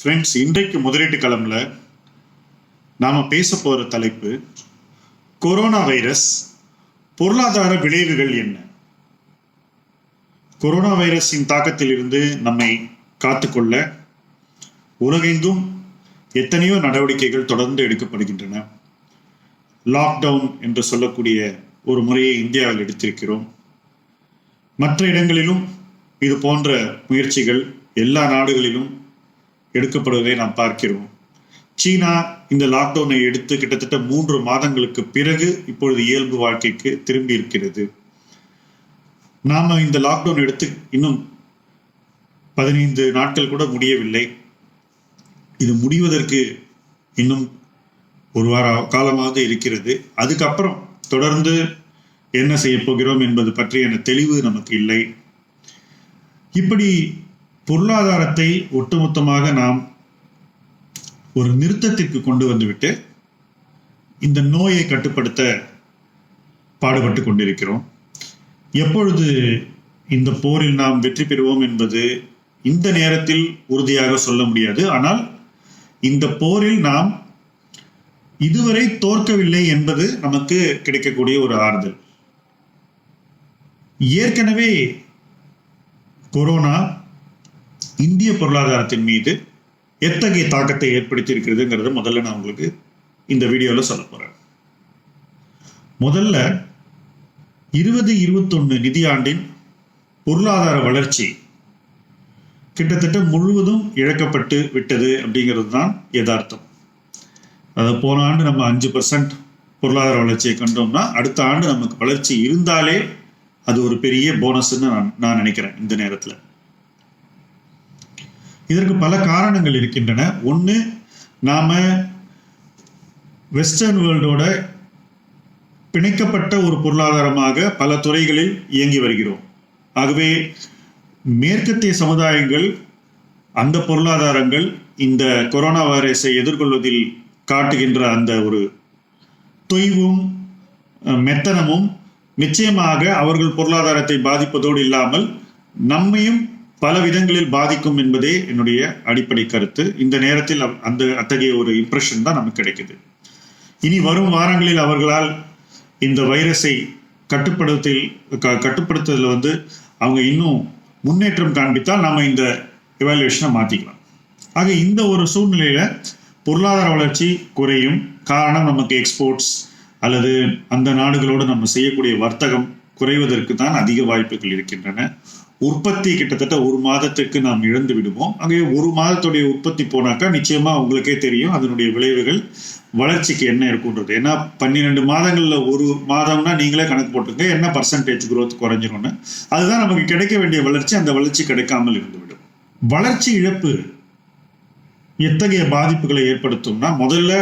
Friends இன்றைக்கு முதலீட்டு களம்ல நாம பேச போற தலைப்பு கொரோனா வைரஸ் பொருளாதார விளைவுகள் என்ன? கொரோனா வைரஸின் தாக்கத்திலிருந்து நம்மை காத்துக்கொள்ள உலகெங்கும் எத்தனையோ நடவடிக்கைகள் தொடர்ந்து எடுக்கப்படுகின்றன. லாக்டவுன் என்று சொல்லக்கூடிய ஒரு முறையை இந்தியாவில் எடுத்திருக்கிறோம். மற்ற இடங்களிலும் இது போன்ற முயற்சிகள் எல்லா நாடுகளிலும் எடுக்கப்படுவதை நாம் பார்க்கிறோம். சீனா இந்த லாக்டவுனை எடுத்து கிட்டத்தட்ட மூன்று மாதங்களுக்கு பிறகு இப்பொழுது இயல்பு வாழ்க்கைக்கு திரும்பி இருக்கிறது. நாம இந்த லாக்டவுன் எடுத்து இன்னும் பதினைந்து நாட்கள் கூட முடியவில்லை. இது முடிவதற்கு இன்னும் ஒரு வார காலமாக இருக்கிறது. அதுக்கப்புறம் தொடர்ந்து என்ன செய்ய போகிறோம் என்பது பற்றிய தெளிவு நமக்கு இல்லை. இப்படி பொருளாதாரத்தை ஒட்டுமொத்தமாக நாம் ஒரு நிறுத்தத்திற்கு கொண்டு வந்துவிட்டு இந்த நோயை கட்டுப்படுத்த பாடுபட்டு கொண்டிருக்கிறோம். எப்பொழுது இந்த போரில் நாம் வெற்றி பெறுவோம் என்பது இந்த நேரத்தில் உறுதியாக சொல்ல முடியாது. ஆனால் இந்த போரில் நாம் இதுவரை தோற்கவில்லை என்பது நமக்கு கிடைக்கக்கூடிய ஒரு ஆறுதல். ஏற்கனவே கொரோனா இந்திய பொருளாதாரத்தின் மீது எத்தகைய தாக்கத்தை ஏற்படுத்தி இருக்கிறதுங்கிறத முதல்ல நான் உங்களுக்கு இந்த வீடியோவில் சொல்ல போறேன். முதல்ல இருபது இருபத்தொன்னு நிதியாண்டின் பொருளாதார வளர்ச்சி கிட்டத்தட்ட முழுவதும் இழக்கப்பட்டு விட்டது அப்படிங்கிறது தான் யதார்த்தம். அது போன ஆண்டு நம்ம அஞ்சு பர்சன்ட் பொருளாதார வளர்ச்சியை கண்டோம்னா அடுத்த ஆண்டு நமக்கு வளர்ச்சி இருந்தாலே அது ஒரு பெரிய போனஸ்ன்னு நான் நான் நினைக்கிறேன் இந்த நேரத்தில். இதற்கு பல காரணங்கள் இருக்கின்றன. ஒன்று நாம் வெஸ்டர்ன் வேர்ல்டோட பிணைக்கப்பட்ட ஒரு பொருளாதாரமாக பல துறைகளில் இயங்கி வருகிறோம். ஆகவே மேற்கத்திய சமுதாயங்கள் அந்த பொருளாதாரங்கள் இந்த கொரோனா வைரஸை எதிர்கொள்வதில் காட்டுகின்ற அந்த ஒரு தொய்வும் மெத்தனமும் நிச்சயமாக அவர்கள் பொருளாதாரத்தை பாதிப்பதோடு இல்லாமல் நம்மையும் பல விதங்களில் பாதிக்கும் என்பதே என்னுடைய அடிப்படை கருத்து. இந்த நேரத்தில் அந்த அத்தகைய ஒரு இம்ப்ரெஷன் தான் நமக்கு கிடைக்குது. இனி வரும் வாரங்களில் அவர்களால் இந்த வைரஸை கட்டுப்படுத்தில் கட்டுப்படுத்துதல் வந்து அவங்க இன்னும் முன்னேற்றம் காண்பித்தால் நம்ம இந்த எவாலுவேஷனை மாற்றிக்கலாம் ஆக இந்த ஒரு சூழ்நிலையில பொருளாதார வளர்ச்சி குறையும் காரணம் நமக்கு எக்ஸ்போர்ட்ஸ் அல்லது அந்த நாடுகளோடு நம்ம செய்யக்கூடிய வர்த்தகம் குறைவதற்கு தான் அதிக வாய்ப்புகள் இருக்கின்றன. உற்பத்தி கிட்டத்தட்ட ஒரு மாதத்துக்கு நாம் இழந்து விடுவோம். அங்கே ஒரு மாதத்துடைய உற்பத்தி போனாக்கா நிச்சயமா உங்களுக்கே தெரியும் அதனுடைய விளைவுகள் வளர்ச்சிக்கு என்ன இருக்குன்றது. ஏன்னா பன்னிரெண்டு மாதங்களில் ஒரு மாதம்னா நீங்களே கணக்கு போட்டுருங்க என்ன பர்சன்டேஜ் குரோத் குறைஞ்சிரும்னு. அதுதான் நமக்கு கிடைக்க வேண்டிய வளர்ச்சி அந்த வளர்ச்சி கிடைக்காமல் இருந்துவிடும் வளர்ச்சி இழப்பு எத்தகைய பாதிப்புகளை ஏற்படுத்தும்னா முதல்ல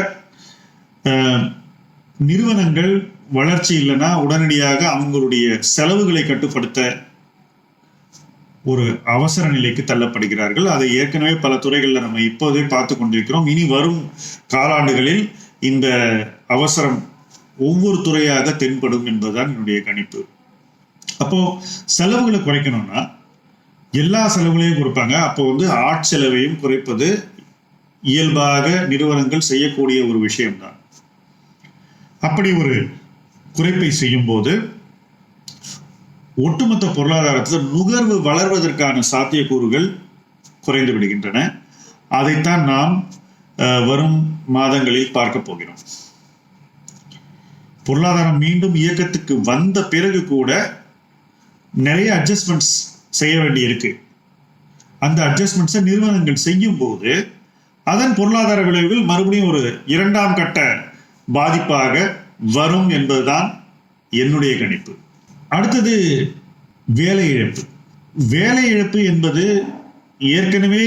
நிறுவனங்கள் வளர்ச்சி இல்லைன்னா உடனடியாக அவங்களுடைய செலவுகளை கட்டுப்படுத்த ஒரு அவசர நிலைக்கு தள்ளப்படுகிறார்கள். அதை ஏற்கனவே பல துறைகளில் நம்ம இப்போதே பார்த்து கொண்டிருக்கிறோம். இனி வரும் காலாண்டுகளில் இந்த அவசரம் ஒவ்வொரு துறையாக தென்படும் என்பதுதான் என்னுடைய கணிப்பு. அப்போ செலவுகளை குறைக்கணும்னா எல்லா செலவுகளையும் கொடுப்பாங்க. அப்போ வந்து ஆட்செலவையும் குறைப்பது இயல்பாக நிறுவனங்கள் செய்யக்கூடிய ஒரு விஷயம்தான். அப்படி ஒரு குறைப்பை செய்யும் போது ஒட்டுமொத்த பொருளாதாரத்தில் நுகர்வு வளர்வதற்கான சாத்தியக்கூறுகள் குறைந்து விடுகின்றன அதைத்தான் நாம் வரும் மாதங்களில் பார்க்க போகிறோம். பொருளாதாரம் மீண்டும் இயக்கத்துக்கு வந்த பிறகு கூட நிறைய அட்ஜஸ்ட்மெண்ட்ஸ் செய்ய வேண்டி இருக்கு அந்த அட்ஜஸ்ட்மெண்ட்ஸை நிறுவனங்கள் செய்யும் போது அதன் பொருளாதார விளைவுகள் மறுபடியும் ஒரு இரண்டாம் கட்ட பாதிப்பாக வரும் என்பதுதான் என்னுடைய கணிப்பு. அடுத்தது வேலை இழப்பு. வேலை இழப்பு என்பது ஏற்கனவே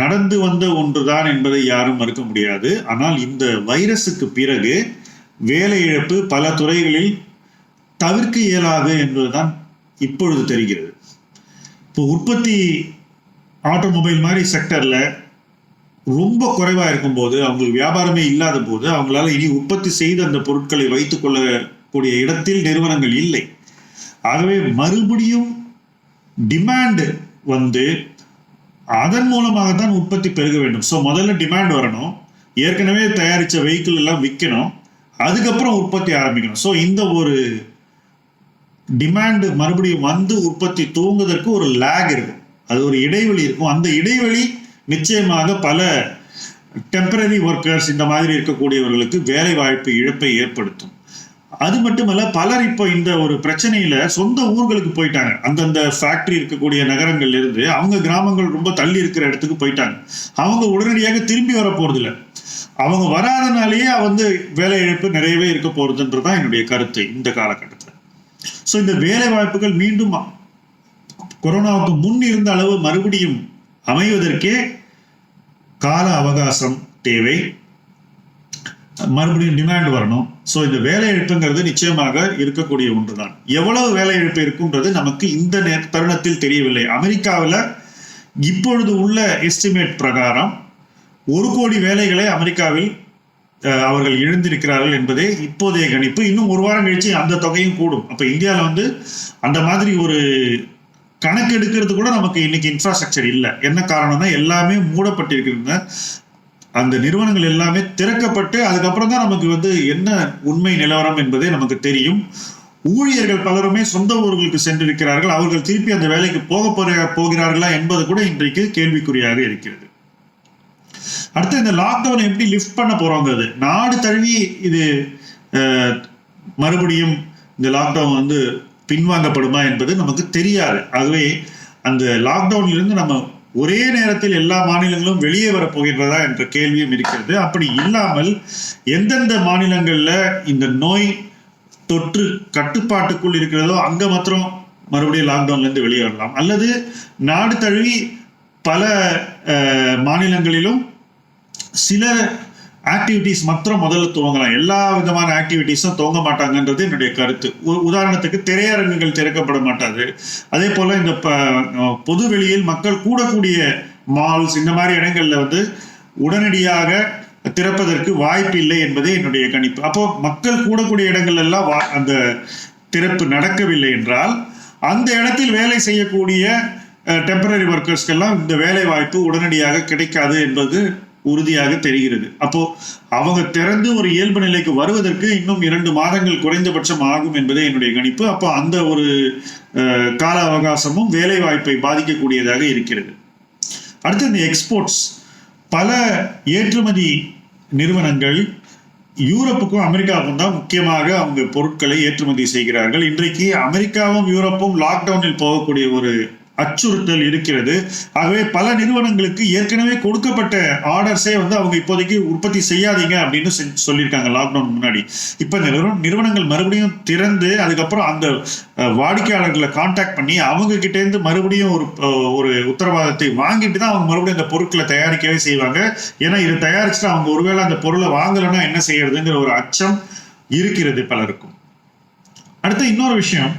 நடந்து வந்த ஒன்றுதான் என்பதை யாரும் மறுக்க முடியாது. ஆனால் இந்த வைரஸுக்கு பிறகு வேலை இழப்பு பல துறைகளில் தவிர்க்க இயலாது என்பதுதான் இப்பொழுது தெரிகிறது. இப்போ உற்பத்தி ஆட்டோமொபைல் மாதிரி செக்டர்ல ரொம்ப குறைவாக இருக்கும்போது அவங்களுக்கு வியாபாரமே இல்லாத போது அவங்களால இனி உற்பத்தி செய்த அந்த பொருட்களை வைத்துக் கொள்ளக்கூடிய இடத்தில் நிறுவனங்கள் இல்லை. ஆகவே மறுபடியும் டிமாண்டு வந்து அதன் மூலமாக தான் உற்பத்தி பெருக வேண்டும். ஸோ முதல்ல டிமாண்ட் வரணும். ஏற்கனவே தயாரித்த வெஹிக்கிள் எல்லாம் விற்கணும் அதுக்கப்புறம் உற்பத்தி ஆரம்பிக்கணும். ஸோ இந்த ஒரு டிமாண்டு மறுபடியும் வந்து உற்பத்தி தூங்குவதற்கு ஒரு லேக் இருக்கும். அது ஒரு இடைவெளி இருக்கும். அந்த இடைவெளி நிச்சயமாக பல டெம்பரரி ஒர்க்கர்ஸ் இந்த மாதிரி இருக்கக்கூடியவர்களுக்கு வேலை வாய்ப்பு இழப்பை ஏற்படுத்தும். அது மட்டுமல்ல பலர் இப்போ இந்த ஒரு பிரச்சனையில சொந்த ஊர்களுக்கு போயிட்டாங்க. அந்தந்த ஃபேக்டரி இருக்கக்கூடிய நகரங்கள்ல இருந்து அவங்க கிராமங்கள் ரொம்ப தள்ளி இருக்கிற இடத்துக்கு போயிட்டாங்க. அவங்க உடனடியாக திரும்பி வர போறதில்ல. அவங்க வராதனாலேயே வந்து வேலை இழப்பு நிறையவே இருக்க போறதுன்றதான் என்னுடைய கருத்து இந்த காலகட்டத்தில். ஸோ இந்த வேலை வாய்ப்புகள் மீண்டும் கொரோனாவுக்கு முன் இருந்த அளவு மறுபடியும் அமைவதற்கே கால அவகாசம் தேவை. மறுபடியும் டிமாண்ட் வரணும். ஸோ இந்த வேலை இழப்புங்கிறது நிச்சயமாக இருக்கக்கூடிய ஒன்றுதான். எவ்வளவு வேலை இழப்பு இருக்குன்றது நமக்கு இந்த நே தருணத்தில் தெரியவில்லை. அமெரிக்காவில் இப்பொழுது உள்ள எஸ்டிமேட் பிரகாரம் ஒரு கோடி வேலைகளை அமெரிக்காவில் அவர்கள் இழந்திருக்கிறார்கள் என்பதே இப்போதைய கணிப்பு. இன்னும் ஒரு வாரம் கழிச்சு அந்த தொகையும் கூடும். அப்போ இந்தியாவில் வந்து அந்த மாதிரி ஒரு கணக்கு எடுக்கிறது கூட நமக்கு இன்னைக்கு இன்ஃப்ராஸ்ட்ரக்சர் இல்லை. என்ன காரணம்னா எல்லாமே மூடப்பட்டிருக்கிறது. அந்த நிறுவனங்கள் எல்லாமே திறக்கப்பட்டு அதுக்கப்புறம் தான் நமக்கு வந்து என்ன உண்மை நிலவரம் என்பதே நமக்கு தெரியும். ஊழியர்கள் பலருமே சொந்த ஊர்களுக்கு சென்றிருக்கிறார்கள். அவர்கள் திருப்பி அந்த வேலைக்கு போக போகிறார்களா என்பது கூட இன்றைக்கு கேள்விக்குறியாக இருக்கிறது. அடுத்து இந்த லாக்டவுனை எப்படி லிஃப்ட் பண்ண போறோங்கிறது நாடு தழுவி இது மறுபடியும் இந்த லாக்டவுன் வந்து பின்வாங்கப்படுமா என்பது நமக்கு தெரியாது. ஆகவே அந்த லாக்டவுன்ல இருந்து நம்ம ஒரே நேரத்தில் எல்லா மாநிலங்களும் வெளியே வரப்போகின்றதா என்ற கேள்வியும் இருக்கிறது. அப்படி இல்லாமல் எந்தெந்த மாநிலங்களில் இந்த நோய் தொற்று கட்டுப்பாட்டுக்குள் இருக்கிறதோ அங்க மாத்திரம் மறுபடியும் லாக்டவுன்லேருந்து வெளியே வரலாம். அல்லது நாடு தழுவி பல மாநிலங்களிலும் சில ஆக்டிவிட்டிஸ் மாத்திரம் முதல்ல துவங்கலாம். எல்லா விதமான ஆக்டிவிட்டீஸும் துவங்க மாட்டாங்கன்றது என்னுடைய கருத்து. உ- உதாரணத்துக்கு திரையரங்குகள் திறக்கப்பட மாட்டாது. அதே போல இந்த ப- பொது வெளியில் மக்கள் கூடக்கூடிய மால்ஸ் இந்த மாதிரி இடங்கள்ல வந்து உடனடியாக திறப்பதற்கு வாய்ப்பு இல்லை என்பதே என்னுடைய கணிப்பு. அப்போ மக்கள் கூடக்கூடிய இடங்கள் எல்லாம் வா- அந்த திறப்பு நடக்கவில்லை என்றால் அந்த இடத்தில் வேலை செய்யக்கூடிய டெம்பரரி ஒர்க்கர்ஸ்க்கெல்லாம் இந்த வேலை வாய்ப்பு உடனடியாக கிடைக்காது என்பது உறுதியாக தெரிகிறது. அப்போ அவங்க திறந்து ஒரு இயல்பு நிலைக்கு வருவதற்கு இன்னும் இரண்டு மாதங்கள் குறைந்தபட்சம் ஆகும் என்பதே என்னுடைய கணிப்பு. அப்போ அந்த ஒரு கால அவகாசமும் வேலை வாய்ப்பை பாதிக்கக்கூடியதாக இருக்கிறது. அடுத்து இந்த எக்ஸ்போர்ட்ஸ் பல ஏற்றுமதி நிறுவனங்கள் யூரோப்புக்கும் அமெரிக்காவுக்கும் தான் முக்கியமாக அவங்க பொருட்களை ஏற்றுமதி செய்கிறார்கள். இன்றைக்கு அமெரிக்காவும் யூரோப்பும் லாக்டவுனில் போகக்கூடிய ஒரு அச்சுறுத்தல் இருக்கிறது. ஆகவே பல நிறுவனங்களுக்கு ஏற்கனவே கொடுக்கப்பட்ட ஆர்டர்ஸே வந்து அவங்க இப்போதைக்கு உற்பத்தி செய்யாதீங்க அப்படின்னு சொல்லியிருக்காங்க லாக்டவுன் முன்னாடி. இப்போ நிறுவனம் நிறுவனங்கள் மறுபடியும் திறந்து அதுக்கப்புறம் அந்த வாடிக்கையாளர்களை காண்டாக்ட் பண்ணி அவங்க கிட்டேருந்து மறுபடியும் ஒரு ஒரு உத்தரவாதத்தை வாங்கிட்டு தான் அவங்க மறுபடியும் அந்த பொருட்களை தயாரிக்கவே செய்வாங்க. ஏன்னா இதை தயாரிச்சுட்டு அவங்க ஒருவேளை அந்த பொருளை வாங்கலைன்னா என்ன செய்யறதுங்கிற ஒரு அச்சம் இருக்கிறது பலருக்கும். அடுத்து இன்னொரு விஷயம்.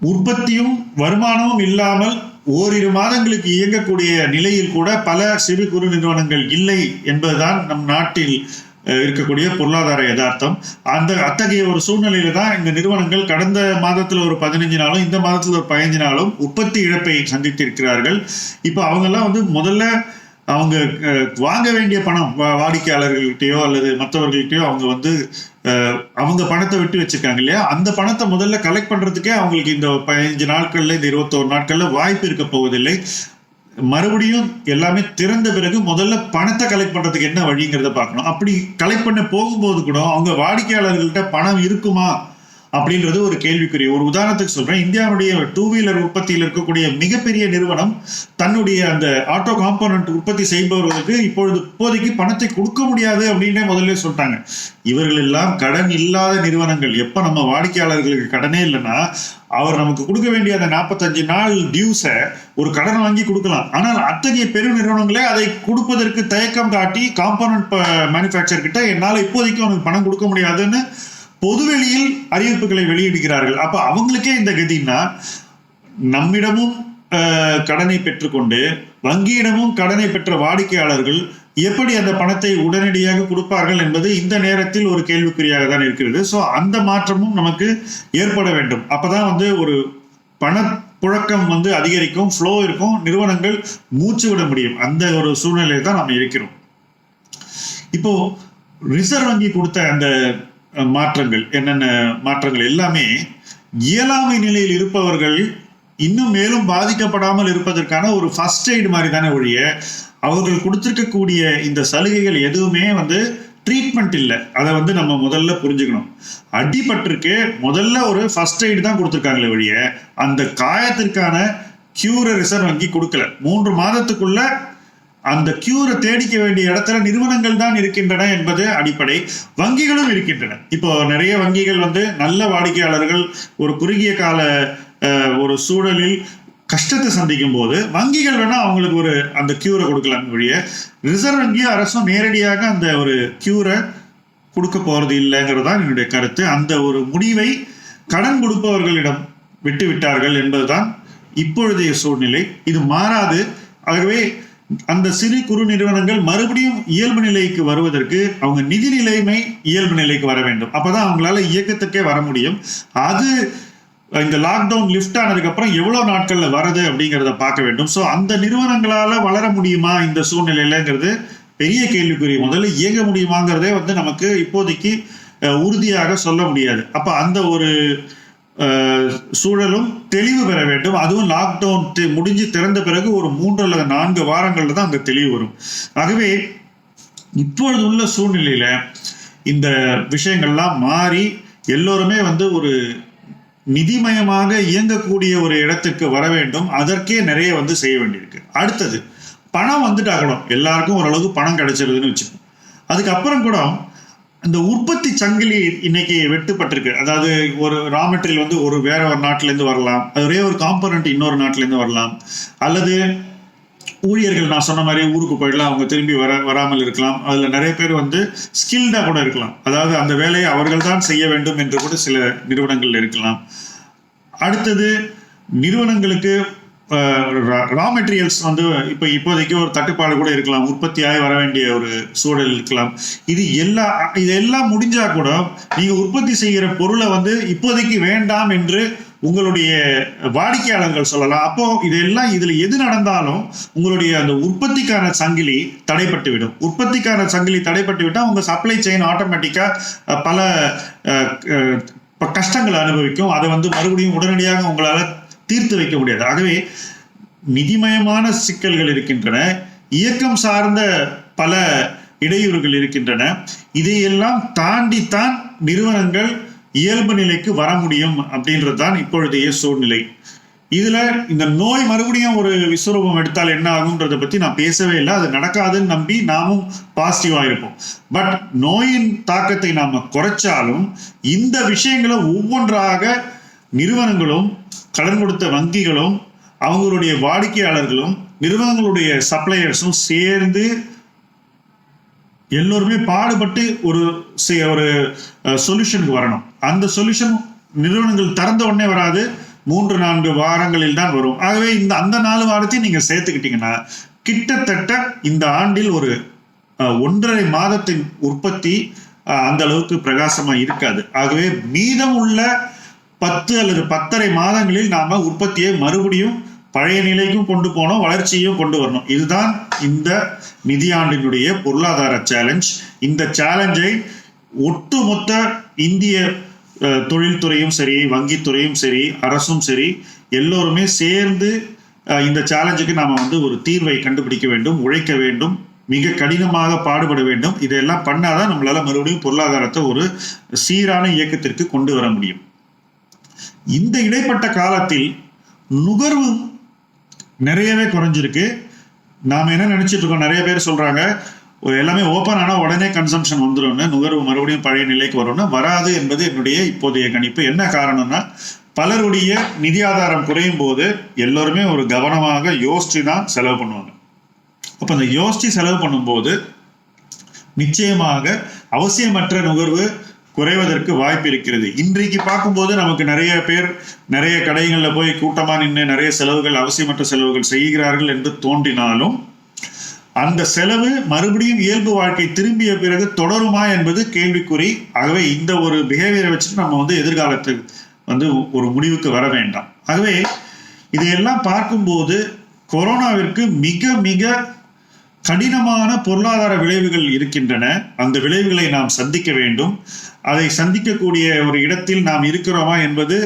உற்பத்தியும் வருமானமும் இல்லாமல் ஓரிரு மாதங்களுக்கு இயங்கக்கூடிய நிலையில் கூட பல சிறு குறு நிறுவனங்கள் இல்லை என்பதுதான் நம் நாட்டில் இருக்கக்கூடிய பொருளாதார யதார்த்தம். அந்த அத்தகைய ஒரு சூழ்நிலையில தான் இந்த நிறுவனங்கள் கடந்த மாதத்தில் ஒரு பதினஞ்சு நாளும் இந்த மாதத்தில் ஒரு பதினஞ்சு நாளும் உற்பத்தி இழப்பை சந்தித்திருக்கிறார்கள். இப்போ அவங்கெல்லாம் வந்து முதல்ல அவங்க வாங்க வேண்டிய பணம் வாடிக்கையாளர்கள்கிட்டயோ அல்லது மற்றவர்கள்கிட்டயோ அவங்க வந்து அவங்க பணத்தை விட்டு வச்சிருக்காங்க இல்லையா? அந்த பணத்தை முதல்ல கலெக்ட் பண்றதுக்கே அவங்களுக்கு இந்த பதினஞ்சு நாட்கள்ல இந்த இருபத்தோரு நாட்கள்ல வாய்ப்பு இருக்க போவதில்லை. மறுபடியும் எல்லாமே திறந்த பிறகு முதல்ல பணத்தை கலெக்ட் பண்றதுக்கு என்ன வழிங்கிறத பார்க்கணும். அப்படி கலெக்ட் பண்ண போகும்போது கூட அவங்க வாடிக்கையாளர்கள்ட்ட பணம் இருக்குமா? அப்படின்றது ஒரு கேள்விக்குறி. ஒரு உதாரணத்துக்கு சொல்றேன். இந்தியாவுடைய டூ வீலர் உற்பத்தியில் இருக்கக்கூடிய மிகப்பெரிய நிறுவனம் தன்னுடைய அந்த ஆட்டோ காம்போனன்ட் உற்பத்தி செய்பவர்களுக்கு இப்பொழுது இப்போதைக்கு பணத்தை கொடுக்க முடியாது அப்படின்னே முதல்ல சொல்லிட்டாங்க. இவர்கள் எல்லாம் கடன் இல்லாத நிறுவனங்கள். எப்ப நம்ம வாடிக்கையாளர்களுக்கு கடனே இல்லைன்னா அவர் நமக்கு கொடுக்க வேண்டிய அந்த நாற்பத்தஞ்சு நாள் டியூஸை ஒரு கடன் வாங்கி கொடுக்கலாம். ஆனால் அத்தகைய பெரு நிறுவனங்களே அதை கொடுப்பதற்கு தயக்கம் காட்டி காம்போனன்ட் மேனுஃபேக்சர் கிட்ட என்னால் இப்போதைக்கு அவனுக்கு பணம் கொடுக்க முடியாதுன்னு பொதுவெளியில் அறிவிப்புகளை வெளியிடுகிறார்கள். அப்ப அவங்களுக்கே இந்த கதின்னா நம்மிடமும் கடனை பெற்றுக்கொண்டு வங்கியிடமும் கடனை பெற்ற வாடிக்கையாளர்கள் எப்படி அந்த பணத்தை உடனடியாக கொடுப்பார்கள் என்பது இந்த நேரத்தில் ஒரு கேள்விக்குறியாக தான் இருக்கிறது. ஸோ அந்த மாற்றமும் நமக்கு ஏற்பட வேண்டும். அப்பதான் வந்து ஒரு பணப்புழக்கம் புழக்கம் வந்து அதிகரிக்கும் ஃப்ளோ இருக்கும் நிறுவனங்கள் மூச்சு விட முடியும். அந்த ஒரு சூழ்நிலையில் தான் நாம் இருக்கிறோம். இப்போ ரிசர்வ் வங்கி கொடுத்த அந்த மாற்றங்கள் என்னென்ன மாற்றங்கள் எல்லாமே இயலாமை நிலையில் இருப்பவர்கள் இன்னும் மேலும் பாதிக்கப்படாமல் இருப்பதற்கான ஒரு ஃபர்ஸ்ட் எய்டு மாதிரி தானே ஒழிய அவர்கள் கொடுத்துருக்கக்கூடிய இந்த சலுகைகள் எதுவுமே வந்து ட்ரீட்மெண்ட் இல்லை. அதை வந்து நம்ம முதல்ல புரிஞ்சுக்கணும். அடிபட்டிருக்கு முதல்ல ஒரு ஃபர்ஸ்ட் எய்டு தான் கொடுத்துருக்காங்களே ஒழிய அந்த காயத்திற்கான கியூரை ரிசர்வ் வங்கி கொடுக்கல. மூன்று மாதத்துக்குள்ள அந்த கியூரை தேடிக்க வேண்டிய இடத்துல நிறுவனங்கள் தான் இருக்கின்றன என்பது அடிப்படை. வங்கிகளும் இருக்கின்றன. இப்போ நிறைய வங்கிகள் வந்து நல்ல வாடிக்கையாளர்கள் ஒரு குறுகிய கால ஒரு சூழலில் கஷ்டத்தை சந்திக்கும் போது வங்கிகள் வேணா அவங்களுக்கு ஒரு அந்த கியூரை கொடுக்கலாம் ஒழிய ரிசர்வ் வங்கியும் அரசும் நேரடியாக அந்த ஒரு கியூரை கொடுக்க போறது இல்லைங்கிறது தான் என்னுடைய கருத்து. அந்த ஒரு முடிவை கடன் கொடுப்பவர்களிடம் விட்டு விட்டார்கள் என்பதுதான் இப்பொழுதைய சூழ்நிலை. இது மாறாது. ஆகவே அந்த சிறு குறு நிறுவனங்கள் மறுபடியும் இயல்பு நிலைக்கு வருவதற்கு அவங்க நிதி நிலைமை இயல்பு நிலைக்கு வர வேண்டும். அப்பதான் அவங்களால இயக்கத்துக்கே வர முடியும். அது இந்த லாக்டவுன் லிஃப்ட் ஆனதுக்கு அப்புறம் எவ்வளவு நாட்கள்ல வருது அப்படிங்கிறத பார்க்க வேண்டும். ஸோ அந்த நிறுவனங்களால வளர முடியுமா இந்த சூழ்நிலையிலங்கிறது பெரிய கேள்விக்குறி. முதல்ல இயங்க முடியுமாங்கிறதே வந்து நமக்கு இப்போதைக்கு உறுதியாக சொல்ல முடியாது. அப்ப அந்த ஒரு சூழலும் தெளிவு பெற வேண்டும். அதுவும் லாக்டவுன் முடிஞ்சு திறந்த பிறகு ஒரு மூன்று அல்லது நான்கு வாரங்களில் தான் அந்த தெளிவு வரும். ஆகவே இப்பொழுது உள்ள சூழ்நிலையில இந்த விஷயங்கள்லாம் மாறி எல்லோருமே வந்து ஒரு நிதிமயமாக இயங்கக்கூடிய ஒரு இடத்துக்கு வர வேண்டும். அதற்கே நிறைய வந்து செய்ய வேண்டியிருக்கு. அடுத்தது பணம் வந்துட்டாகணும் எல்லாருக்கும் ஓரளவுக்கு பணம் கிடைச்சிருதுன்னு வச்சுக்கோம் அதுக்கப்புறம் கூட இந்த உற்பத்தி சங்கிலி இன்னைக்கு வெட்டுப்பட்டிருக்கு. அதாவது ஒரு ரா மெட்டீரியல் வந்து ஒரு வேற ஒரு நாட்டுல இருந்து வரலாம். அது ஒரே ஒரு காம்பனண்ட் இன்னொரு நாட்டுல இருந்து வரலாம். அல்லது ஊழியர்கள் நான் சொன்ன மாதிரி ஊருக்கு போயிடலாம் அவங்க திரும்பி வர வராமல் இருக்கலாம். அதில் நிறைய பேர் வந்து ஸ்கில்டாக கூட இருக்கலாம். அதாவது அந்த வேலையை அவர்கள் தான் செய்ய வேண்டும் என்று கூட சில நிறுவனங்கள் இருக்கலாம். அடுத்தது நிறுவனங்களுக்கு ரா மெட்டீரியல்ஸ் வந்து இப்போ இப்போதைக்கு ஒரு தட்டுப்பாடு கூட இருக்கலாம். உற்பத்தியாகி வர வேண்டிய ஒரு சூழல் இருக்கலாம். இது எல்லா இதெல்லாம் முடிஞ்சா கூட நீங்கள் உற்பத்தி செய்கிற பொருளை வந்து இப்போதைக்கு வேண்டாம் என்று உங்களுடைய வாடிக்கையாளர்கள் சொல்லலாம். அப்போ இதெல்லாம் இதுல எது நடந்தாலும் உங்களுடைய அந்த உற்பத்திக்கான சங்கிலி தடைப்பட்டு விடும். உற்பத்திக்கான சங்கிலி தடைப்பட்டு விட்டால் உங்க சப்ளை செயின் ஆட்டோமேட்டிக்கா பல ப- கஷ்டங்களை அனுபவிக்கும். அதை வந்து மறுபடியும் உடனடியாக உங்களால தீர்த்து வைக்க முடியாது ஆகவே நிதிமயமான சிக்கல்கள் இருக்கின்றன. இயக்கம் சார்ந்த பல இடையூறுகள் இருக்கின்றன. இதையெல்லாம் தாண்டித்தான் நிறுவனங்கள் இயல்பு நிலைக்கு வர முடியும் அப்படின்றது தான் இப்பொழுதைய சூழ்நிலை. இதுல இந்த நோய் மறுபடியும் ஒரு விஸ்வரூபம் எடுத்தால் என்ன ஆகுன்றதை பத்தி நான் பேசவே இல்லை. அது நடக்காதுன்னு நம்பி நாமும் பாசிட்டிவா இருப்போம். பட் நோயின் தாக்கத்தை நாம குறைச்சாலும் இந்த விஷயங்களை ஒவ்வொன்றாக நிறுவனங்களும் கடன் கொடுத்த வங்கிகளும் அவங்களுடைய வாடிக்கையாளர்களும் நிறுவனங்களுடைய சப்ளையர்ஸும் சேர்ந்து எல்லோருமே பாடுபட்டு ஒரு ஒரு சொல்யூஷனுக்கு வரணும். அந்த சொல்யூஷன் நிறுவனங்கள் திறந்த உடனே வராது. மூன்று நான்கு வாரங்களில் தான் வரும். ஆகவே இந்த அந்த நாலு வாரத்தையும் நீங்க சேர்த்துக்கிட்டீங்கன்னா கிட்டத்தட்ட இந்த ஆண்டில் ஒரு அஹ், ஒன்றரை மாதத்தின் உற்பத்தி அந்த அளவுக்கு பிரகாசமா இருக்காது. ஆகவே மீதம் உள்ள பத்து அல்லது பத்தரை மாதங்களில் நாம உற்பத்தியை மறுபடியும் பழைய நிலைக்கும் கொண்டு போனோம் வளர்ச்சியும் கொண்டு வரணும். இதுதான் இந்த நிதியாண்டினுடைய பொருளாதார சேலஞ்ச் இந்த சேலஞ்சை ஒட்டுமொத்த இந்திய தொழில்துறையும் சரி வங்கித்துறையும் சரி அரசும் சரி எல்லோருமே சேர்ந்து இந்த சேலஞ்சுக்கு நாம வந்து ஒரு தீர்வை கண்டுபிடிக்க வேண்டும் உழைக்க வேண்டும் மிக கடினமாக பாடுபட வேண்டும். இதெல்லாம் பண்ணாதான் நம்மளால மறுபடியும் பொருளாதாரத்தை ஒரு சீரான இயக்கத்திற்கு கொண்டு வர முடியும். இந்த இடைப்பட்ட காலத்தில் நுகர்வு நிறையவே குறைஞ்சிருக்கு. நாம் என்ன நினச்சிட்டு இருக்கோம்? நிறைய பேர் சொல்கிறாங்க எல்லாமே ஓப்பன் ஆனால் உடனே கன்சம்ஷன் வந்துரும்னு நுகர்வு மறுபடியும் பழைய நிலைக்கு வரும்னு. வராது என்பது என்னுடைய இப்போதைய கணிப்பு. என்ன காரணம்னா பலருடைய நிதி ஆதாரம் குறையும் போது எல்லோருமே ஒரு கவனமாக யோசிச்சு தான் செலவு பண்ணுவாங்க. அப்போ அந்த யோசிச்சு செலவு பண்ணும்போது நிச்சயமாக அவசியமற்ற நுகர்வு குறைவதற்கு வாய்ப்பு இருக்கிறது. இன்றைக்கு பார்க்கும்போது நமக்கு நிறைய பேர் நிறைய கடைகளில் போய் கூட்டமாக நின்று நிறைய செலவுகள் அவசியமற்ற செலவுகள் செய்கிறார்கள் என்று தோன்றினாலும் அந்த செலவு மறுபடியும் இயல்பு வாழ்க்கை திரும்பிய பிறகு தொடருமா என்பது கேள்விக்குறி. ஆகவே இந்த ஒரு பிஹேவியரை வச்சுட்டு நம்ம வந்து எதிர்காலத்துக்கு வந்து ஒரு முடிவுக்கு வர வேண்டாம். ஆகவே இதையெல்லாம் பார்க்கும்போது கொரோனாவிற்கு மிக மிக கடினமான பொருளாதார விளைவுகள் இருக்கின்றன. அந்த விளைவுகளை நாம் சந்திக்க வேண்டும். அதை சந்திக்கக்கூடிய ஒரு இடத்தில் நாம் இருக்கிறோமா என்பது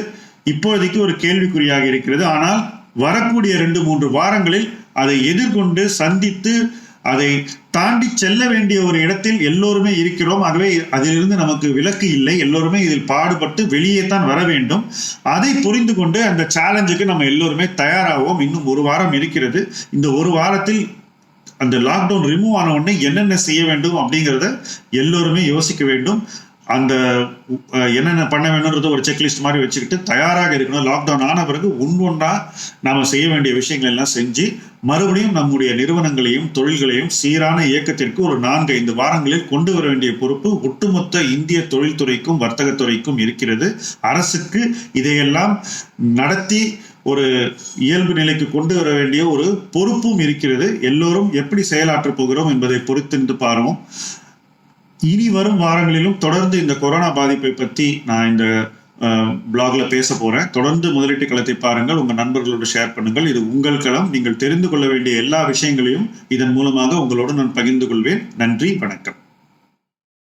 இப்போதைக்கு ஒரு கேள்விக்குறியாக இருக்கிறது. ஆனால் வரக்கூடிய ரெண்டு மூன்று வாரங்களில் அதை எதிர்கொண்டு சந்தித்து அதை தாண்டி செல்ல வேண்டிய ஒரு இடத்தில் எல்லோருமே இருக்கிறோம். ஆகவே அதிலிருந்து நமக்கு விலக்கு இல்லை. எல்லோருமே இதில் பாடுபட்டு வெளியே தான் வர வேண்டும். அதை புரிந்து கொண்டு அந்த சேலஞ்சுக்கு நம்ம எல்லோருமே தயாராகவும் இன்னும் ஒரு வாரம் இருக்கிறது. இந்த ஒரு வாரத்தில் அந்த லாக்டவுன் ரிமூவ் ஆன உடனே என்னென்ன செய்ய வேண்டும் அப்படிங்கிறத எல்லோருமே யோசிக்க வேண்டும். அந்த என்னென்ன பண்ண வேணும்ன்றத ஒரு செக்லிஸ்ட் மாதிரி வச்சுக்கிட்டு தயாராக இருக்கணும். லாக்டவுன் ஆன பிறகு ஒன்றா நாம் செய்ய வேண்டிய விஷயங்கள் எல்லாம் செஞ்சு மறுபடியும் நம்முடைய நிறுவனங்களையும் தொழில்களையும் சீரான இயக்கத்திற்கு ஒரு நான்கு ஐந்து வாரங்களில் கொண்டு வர வேண்டிய பொறுப்பு ஒட்டுமொத்த இந்திய தொழில்துறைக்கும் வர்த்தகத்துறைக்கும் இருக்கிறது. அரசுக்கு இதையெல்லாம் நடத்தி ஒரு இயல்பு நிலைக்கு கொண்டு வர வேண்டிய ஒரு பொறுப்பும் இருக்கிறது. எல்லோரும் எப்படி செயலாற்றப் போகிறோம் என்பதை பொறுத்திருந்து பாருவோம். இனி வரும் வாரங்களிலும் தொடர்ந்து இந்த கொரோனா பாதிப்பை பற்றி நான் இந்த பிளாக்ல பேச போறேன். தொடர்ந்து முதலீட்டு களத்தை பாருங்கள் உங்கள் நண்பர்களோடு ஷேர் பண்ணுங்கள். இது உங்கள் களம். நீங்கள் தெரிந்து கொள்ள வேண்டிய எல்லா விஷயங்களையும் இதன் மூலமாக உங்களோடு நான் பகிர்ந்து கொள்வேன். நன்றி வணக்கம்.